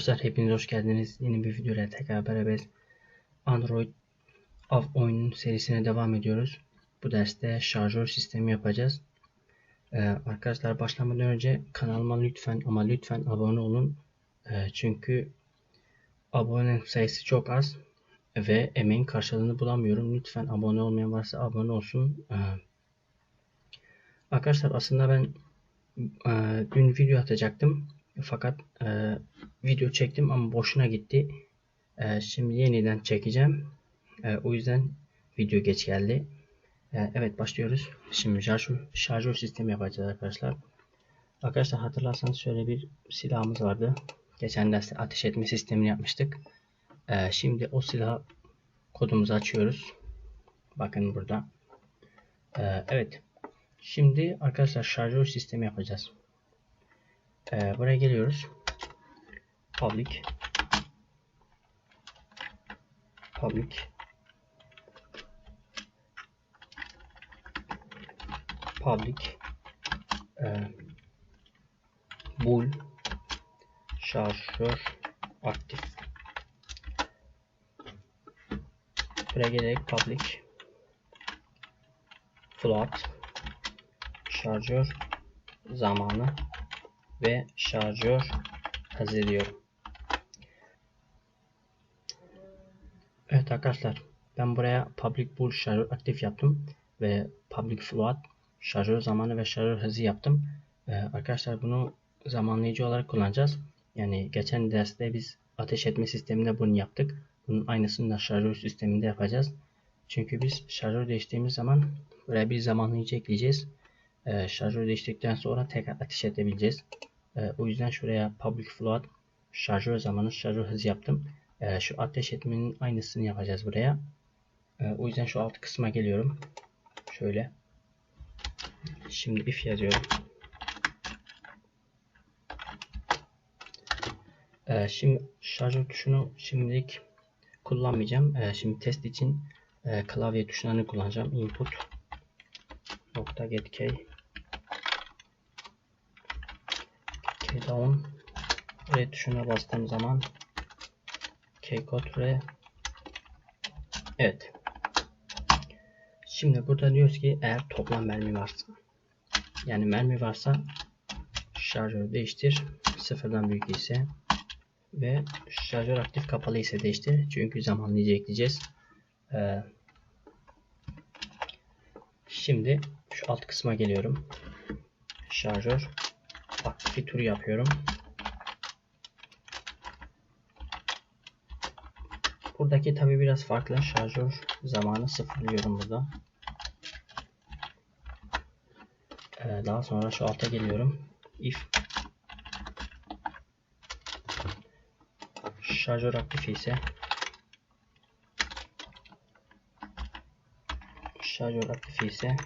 Arkadaşlar hepiniz hoş geldiniz. Yeni bir videoyla tekrar beraberiz. Android av oyunun serisine devam ediyoruz. Bu derste şarjör sistemi yapacağız. Ee, arkadaşlar başlamadan önce kanalıma lütfen ama lütfen abone olun. Ee, çünkü abone sayısı çok az ve emeğin karşılığını bulamıyorum. Lütfen abone olmayan varsa abone olsun. Ee, arkadaşlar aslında ben e, dün video atacaktım. Fakat e, video çektim ama boşuna gitti. E, şimdi yeniden çekeceğim. E, o yüzden video geç geldi. E, evet başlıyoruz. Şimdi şarjör, şarjör sistemi yapacağız arkadaşlar. Arkadaşlar hatırlarsanız şöyle bir silahımız vardı. Geçen derste ateş etme sistemini yapmıştık. E, şimdi o silah kodumuzu açıyoruz. Bakın burada. E, evet. Şimdi arkadaşlar şarjör sistemi yapacağız. Ee, buraya geliyoruz. Public. Public. Public. E, Bool Şarjör Aktif. Buraya gelerek Public. Float. Şarjör Zamanı ve şarjör hazırlıyorum. Evet arkadaşlar ben buraya public bool şarjör aktif yaptım ve public float şarjör zamanı ve şarjör hızı yaptım. Ee, arkadaşlar bunu zamanlayıcı olarak kullanacağız. Yani geçen derste biz ateş etme sisteminde bunu yaptık. Bunun aynısını da şarjör sisteminde yapacağız. Çünkü biz şarjör değiştiğimiz zaman buraya bir zamanlayıcı ekleyeceğiz. Ee, şarjör değiştikten sonra tekrar ateş edebileceğiz. E, o yüzden şuraya public float şarjör zamanı şarjör hızı yaptım. E, şu ateş etmenin aynısını yapacağız buraya. E, o yüzden şu alt kısma geliyorum. Şöyle. Şimdi if yazıyorum. E, şimdi şarjör tuşunu şimdilik kullanmayacağım. E, şimdi test için e, klavye tuşlarını kullanacağım. Input nokta get down R tuşuna bastığım zaman keycode R Evet. Şimdi burada diyoruz ki eğer toplam mermi varsa yani mermi varsa şarjör değiştir sıfırdan büyük ise ve şarjör aktif kapalı ise değiştir çünkü zamanlayıcı ekleyeceğiz. Ee, şimdi şu alt kısma geliyorum. Şarjör aktif tur yapıyorum. Buradaki tabi biraz farklı. Şarjör zamanı sıfırlıyorum burada. Ee, daha sonra şu alta geliyorum. If şarjör aktif ise şarjör aktif ise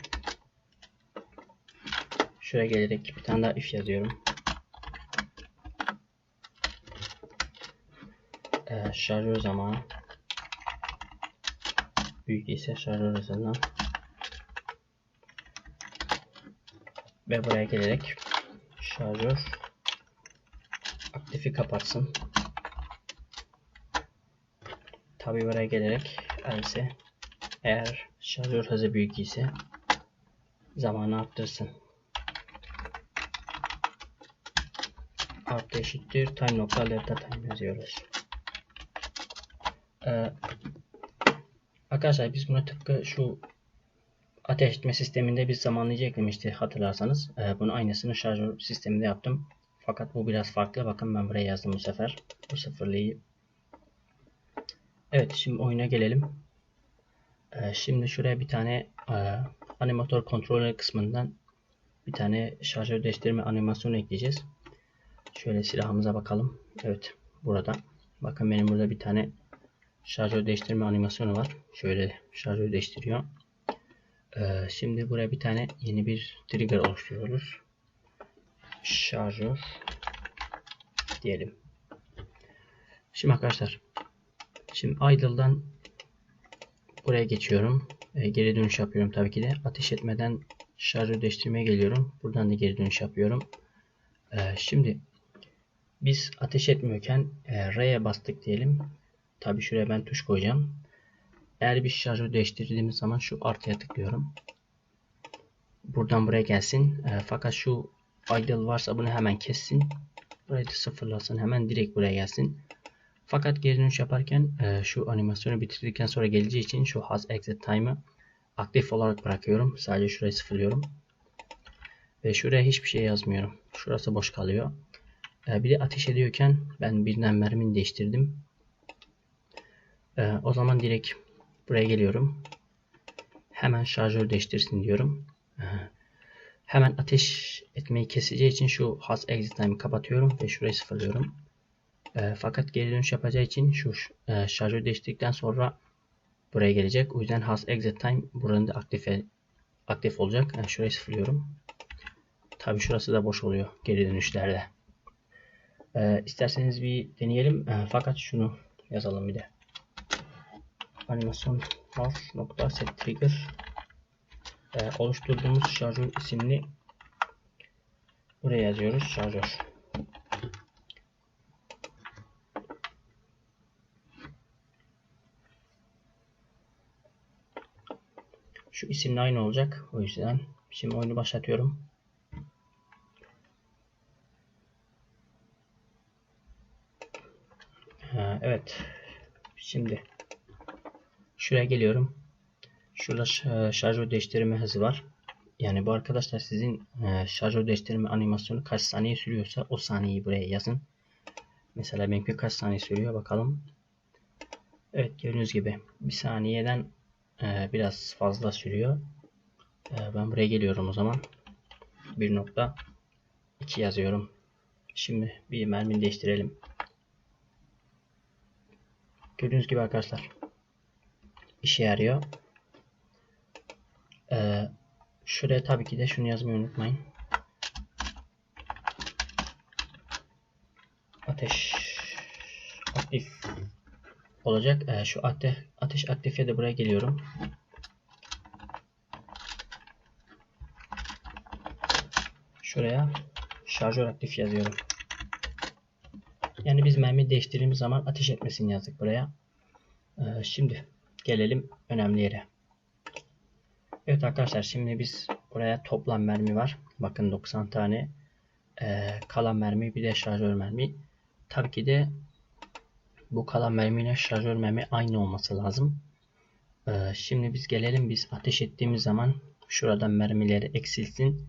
Şuraya gelerek bir tane daha if yazıyorum. Ee, şarjör zamanı büyük ise şarjör hızından ve buraya gelerek şarjör aktifi kapatsın. Tabi buraya gelerek else eğer şarjör hızı büyük ise zamanı arttırsın. Artı eşittir time nokta delta time yazıyoruz. Ee, arkadaşlar biz bunu tıpkı şu ateş etme sisteminde bir zamanlayıcı eklemişti hatırlarsanız. Ee, bunu aynısını şarjör sisteminde yaptım. Fakat bu biraz farklı. Bakın ben buraya yazdım bu sefer. Bu sıfırlıyı. Evet şimdi oyuna gelelim. Ee, şimdi şuraya bir tane e, animatör kontrolü kısmından bir tane şarjör değiştirme animasyonu ekleyeceğiz. Şöyle silahımıza bakalım. Evet burada. Bakın benim burada bir tane şarjör değiştirme animasyonu var. Şöyle şarjör değiştiriyor. Ee, şimdi buraya bir tane yeni bir trigger oluşturuyoruz. Şarjör diyelim. Şimdi arkadaşlar şimdi idle'dan buraya geçiyorum. Ee, geri dönüş yapıyorum tabii ki de. Ateş etmeden şarjör değiştirmeye geliyorum. Buradan da geri dönüş yapıyorum. Ee, şimdi biz ateş etmiyorken e, R'ye bastık diyelim. Tabi şuraya ben tuş koyacağım. Eğer bir şarjı değiştirdiğimiz zaman şu artıya tıklıyorum. Buradan buraya gelsin. E, fakat şu idle varsa bunu hemen kessin. Burayı da sıfırlasın. Hemen direkt buraya gelsin. Fakat geri dönüş yaparken e, şu animasyonu bitirdikten sonra geleceği için şu has exit time'ı aktif olarak bırakıyorum. Sadece şurayı sıfırlıyorum. Ve şuraya hiçbir şey yazmıyorum. Şurası boş kalıyor. E, bir de ateş ediyorken ben birden mermini değiştirdim. E, o zaman direkt buraya geliyorum. Hemen şarjör değiştirsin diyorum. E, hemen ateş etmeyi keseceği için şu has exit time'ı kapatıyorum ve şurayı sıfırlıyorum. Fakat geri dönüş yapacağı için şu e, şarjör değiştirdikten sonra buraya gelecek. O yüzden has exit time buranın da aktif aktif olacak. Yani şurayı sıfırlıyorum. Tabi şurası da boş oluyor geri dönüşlerde. E, isterseniz bir deneyelim. E, fakat şunu yazalım bir de. Animasyon nokta set trigger e, oluşturduğumuz şarjör isimli buraya yazıyoruz şarjör. Şu isimle aynı olacak. O yüzden şimdi oyunu başlatıyorum. Evet. Şimdi şuraya geliyorum. Şurada şarjör değiştirme hızı var. Yani bu arkadaşlar sizin e, şarjör değiştirme animasyonu kaç saniye sürüyorsa o saniyeyi buraya yazın. Mesela benimki kaç saniye sürüyor bakalım. Evet gördüğünüz gibi bir saniyeden e, biraz fazla sürüyor. E, ben buraya geliyorum o zaman. 1.2 yazıyorum. Şimdi bir mermi değiştirelim. Gördüğünüz gibi arkadaşlar işe yarıyor. Ee, şuraya tabii ki de şunu yazmayı unutmayın. Ateş aktif olacak. Ee, şu ateş, ateş aktife de buraya geliyorum. Şuraya şarjör aktif yazıyorum. Yani biz mermi değiştirdiğimiz zaman ateş etmesini yazdık buraya. Ee, şimdi gelelim önemli yere. Evet arkadaşlar şimdi biz buraya toplam mermi var. Bakın 90 tane ee, kalan mermi bir de şarjör mermi. Tabii ki de bu kalan mermiyle şarjör mermi aynı olması lazım. Ee, şimdi biz gelelim biz ateş ettiğimiz zaman şuradan mermileri eksilsin.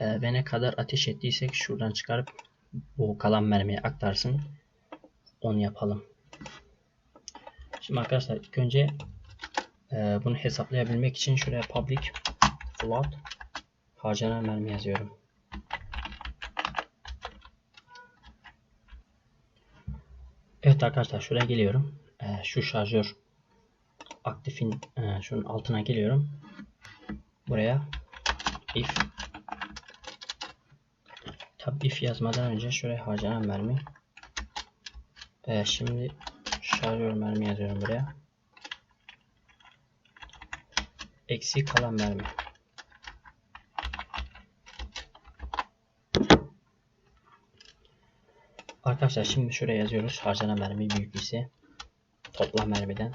Ee, ve ne kadar ateş ettiysek şuradan çıkarıp bu kalan mermiye aktarsın. Onu yapalım. Şimdi arkadaşlar ilk önce e, bunu hesaplayabilmek için şuraya public float harcanan mermi yazıyorum. Evet arkadaşlar şuraya geliyorum. E, şu şarjör aktifin e, şunun altına geliyorum. Buraya if Tabi if yazmadan önce şuraya harcanan mermi. Ee, şimdi şarjör mermi yazıyorum buraya. Eksi kalan mermi. Arkadaşlar şimdi şuraya yazıyoruz. Harcanan mermi büyük ise toplam mermiden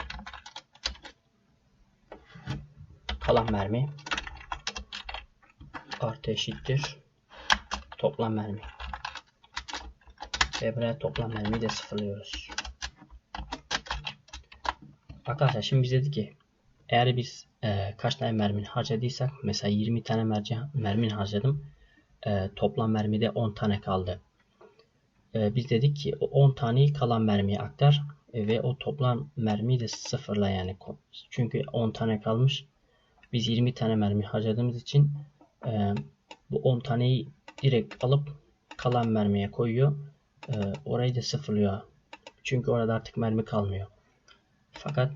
kalan mermi artı eşittir Toplam mermi. Ve buraya toplam mermiyi de sıfırlıyoruz. Arkadaşlar şimdi biz dedik ki eğer biz e, kaç tane mermi harcadıysak mesela 20 tane mermi, mermin harcadım. E, toplam mermide 10 tane kaldı. E, biz dedik ki 10 taneyi kalan mermiye aktar e, ve o toplam mermiyi de sıfırla yani. Çünkü 10 tane kalmış. Biz 20 tane mermi harcadığımız için e, bu 10 taneyi direkt alıp kalan mermiye koyuyor. Ee, orayı da sıfırlıyor. Çünkü orada artık mermi kalmıyor. Fakat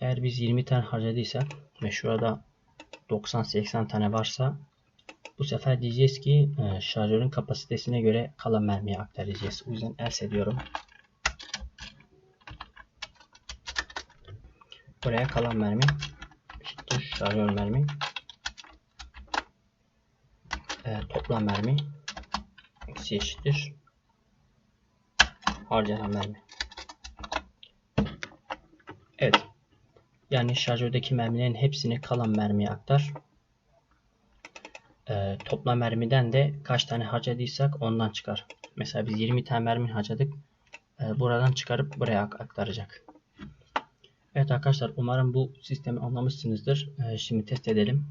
eğer biz 20 tane harcadıysak ve şurada 90-80 tane varsa bu sefer diyeceğiz ki e, şarjörün kapasitesine göre kalan mermiye aktaracağız. O yüzden else diyorum. Buraya kalan mermi şarjör mermi e, toplam mermi eksi eşittir harcanan mermi. Evet. Yani şarjördeki mermilerin hepsini kalan mermiye aktar. Ee, toplam mermiden de kaç tane harcadıysak ondan çıkar. Mesela biz 20 tane mermi harcadık. Ee, buradan çıkarıp buraya aktaracak. Evet arkadaşlar umarım bu sistemi anlamışsınızdır. Ee, şimdi test edelim.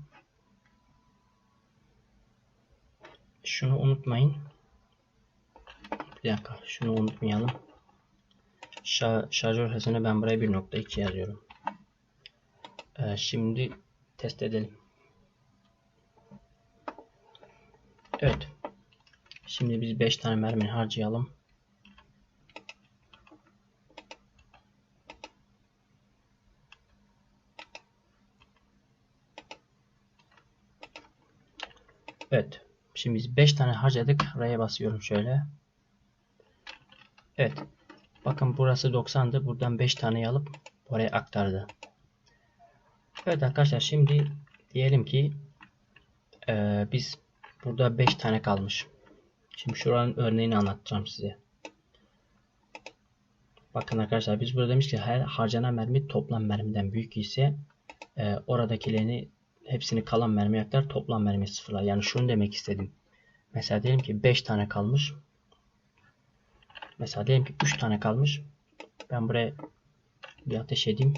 Şunu unutmayın. Bir dakika şunu unutmayalım. şarjör hızını ben buraya 1.2 yazıyorum. Ee, şimdi test edelim. Evet. Şimdi biz 5 tane mermi harcayalım. Evet. Şimdi biz 5 tane harcadık. R'ye basıyorum şöyle. Evet. Bakın burası 90'dı. Buradan 5 tane alıp oraya aktardı. Evet arkadaşlar şimdi diyelim ki e, biz burada 5 tane kalmış. Şimdi şuranın örneğini anlatacağım size. Bakın arkadaşlar biz burada demiş ki her harcanan mermi toplam mermiden büyük ise e, oradakilerini hepsini kalan mermi aktar toplam mermi sıfırlar. Yani şunu demek istedim. Mesela diyelim ki 5 tane kalmış. Mesela diyelim ki 3 tane kalmış. Ben buraya bir ateş edeyim.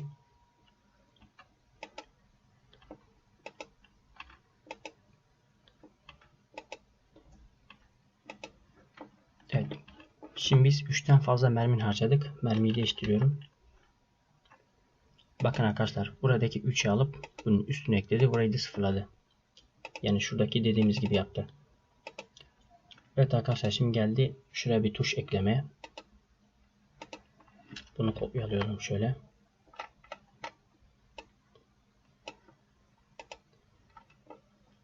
Evet. Şimdi biz 3'ten fazla mermi harcadık. Mermiyi değiştiriyorum. Bakın arkadaşlar buradaki 3'ü alıp bunun üstüne ekledi. Burayı da sıfırladı. Yani şuradaki dediğimiz gibi yaptı. Evet arkadaşlar şimdi geldi. Şuraya bir tuş ekleme. Bunu kopyalıyorum şöyle.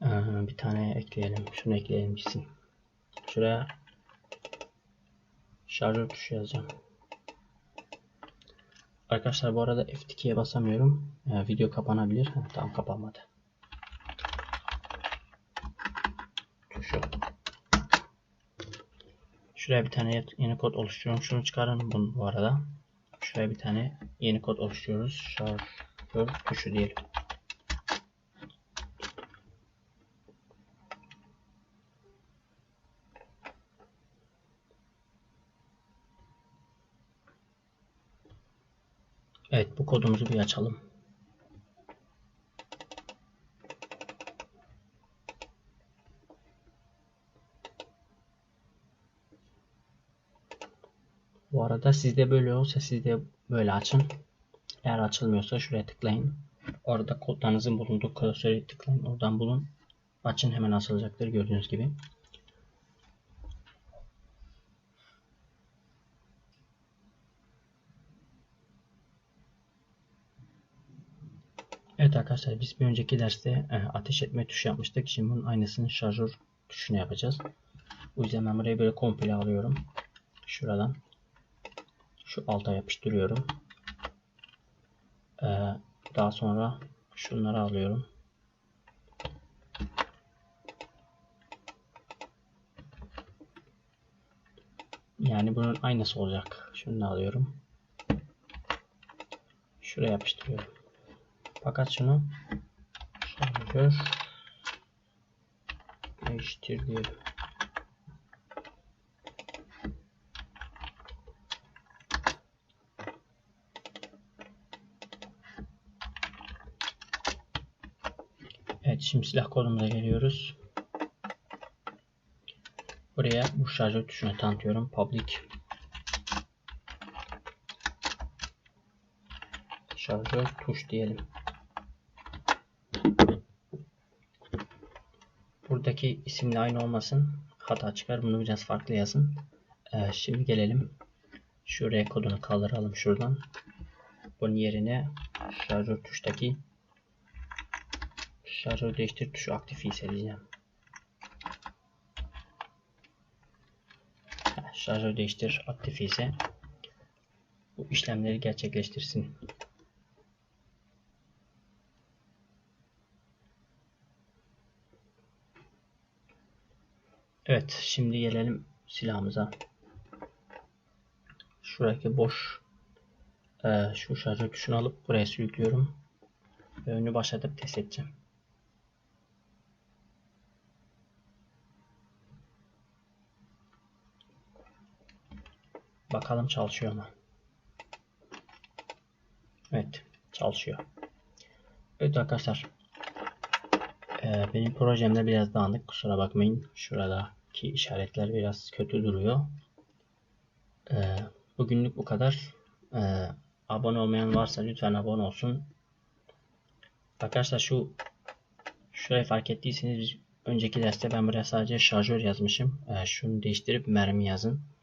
Ee, bir tane ekleyelim. Şunu ekleyelim gitsin. Şuraya şarjör tuşu yazacağım. Arkadaşlar bu arada F2'ye basamıyorum. Ee, video kapanabilir. Heh, tamam kapanmadı. Tuşu. Şuraya bir tane yeni kod oluşturuyorum. Şunu çıkarın bunu bu arada. Şuraya bir tane yeni kod oluşturuyoruz. Şarjör tuşu diyelim. Evet bu kodumuzu bir açalım. Bu arada sizde böyle olsa siz de böyle açın. Eğer açılmıyorsa şuraya tıklayın. Orada kodlarınızın bulunduğu klasöre tıklayın. Oradan bulun. Açın hemen açılacaktır gördüğünüz gibi. Evet arkadaşlar biz bir önceki derste e, ateş etme tuşu yapmıştık. Şimdi bunun aynısını şarjör tuşuna yapacağız. O yüzden ben burayı böyle komple alıyorum. Şuradan şu alta yapıştırıyorum. Ee, daha sonra şunları alıyorum. Yani bunun aynısı olacak. Şunu alıyorum. Şuraya yapıştırıyorum. Fakat şunu şarjör değiştir diyelim. Evet şimdi silah kodumuza geliyoruz. Buraya bu şarjör tuşuna tanıtıyorum. Public şarjör tuş diyelim. Buradaki isimle aynı olmasın. Hata çıkar. Bunu biraz farklı yazın. Ee, şimdi gelelim. Şuraya kodunu kaldıralım şuradan. Bunun yerine şarjör tuştaki şarjör değiştir tuşu aktif ise diyeceğim. Şarjör değiştir aktif ise bu işlemleri gerçekleştirsin. Evet şimdi gelelim silahımıza. şuradaki boş e, şu şarjör tuşunu alıp buraya sürüklüyorum. Ve önünü başlatıp test edeceğim. Bakalım çalışıyor mu? Evet, çalışıyor. Evet arkadaşlar. Ee, benim projemde biraz dağınık. Kusura bakmayın. Şuradaki işaretler biraz kötü duruyor. Ee, bugünlük bu kadar. Ee, abone olmayan varsa lütfen abone olsun. Arkadaşlar şu şurayı fark ettiyseniz önceki derste ben buraya sadece şarjör yazmışım. Ee, şunu değiştirip mermi yazın.